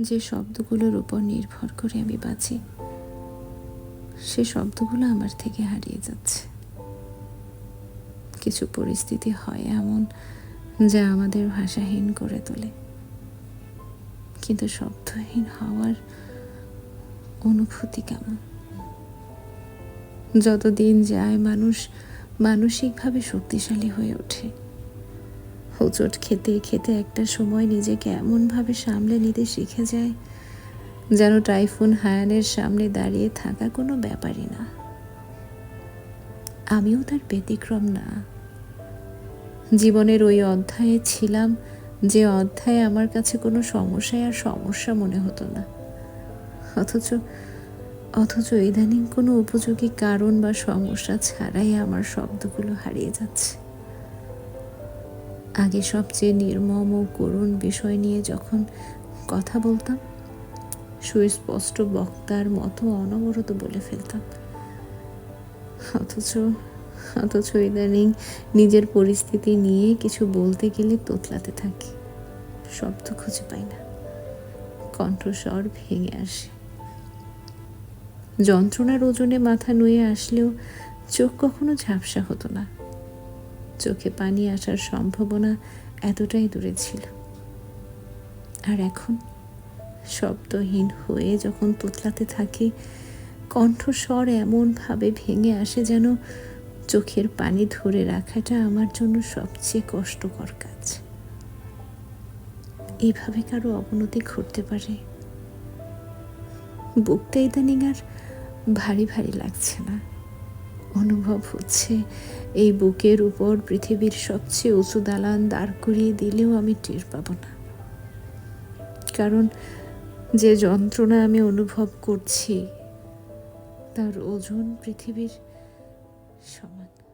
যে শব্দগুলোর উপর নির্ভর করে আমি বাঁচি, সে শব্দগুলো আমার থেকে হারিয়ে যাচ্ছে। কিছু পরিস্থিতি হয় এমন যা আমাদের ভাষাহীন করে তোলে। কিন্তু শব্দহীন হওয়ার অনুভূতি কেমন? যত দিন যায় মানুষ মানসিকভাবে শক্তিশালী হয়ে ওঠে। হোঁচট খেতে খেতে একটা সময় নিজেকে এমনভাবে সামলে নিতে শিখে যায়, যেন টাইফুন হায়ানের সামনে দাঁড়িয়ে থাকা কোনো ব্যাপারই না। আমিও তার ব্যতিক্রম না। জীবনের ওই অধ্যায়ে ছিলাম যে অধ্যায়ে আমার কাছে কোনো সমস্যায় আর সমস্যা মনে হতো না। অথচ অথচ ইদানিং কোনো উপযোগী কারণ বা সমস্যা ছাড়াই আমার শব্দগুলো হারিয়ে যাচ্ছে। আগে সবচেয়ে নির্মম ও করুণ বিষয় নিয়ে যখন কথা বলতাম, সুস্পষ্ট বক্তার মতো অনবরত বলে ফেলতাম। অথচ অথচ ইদানিং নিজের পরিস্থিতি নিয়ে কিছু বলতে গেলে তোতলাতে থাকি, শব্দ খুঁজে পাই না, কণ্ঠস্বর ভেঙে আসে। যন্ত্রণার ওজনে মাথা নুয়ে আসলেও চোখ কখনো ঝাপসা হতো না। চোখে পানি আসার সম্ভাবনা এতটাই দূরে ছিল। আর এখন শব্দহীন হয়ে যখন তোতলাতে থাকে, কণ্ঠস্বর এমনভাবে ভেঙে আসে যেন চোখের পানি ধরে রাখাটা আমার জন্য সবচেয়ে কষ্টকর কাজ। এইভাবে কারও অবনতি ঘটতে পারে? বুকটা ইদানিং আর ভারী ভারী লাগছে না। অনুভব হচ্ছে। এই বুকের উপর পৃথিবীর সবচেয়ে উঁচু দালান দাঁড় করিয়ে দিলেও আমি টের পাব না। কারণ যে যন্ত্রণা আমি অনুভব করছি, তার ওজন পৃথিবীর সমান।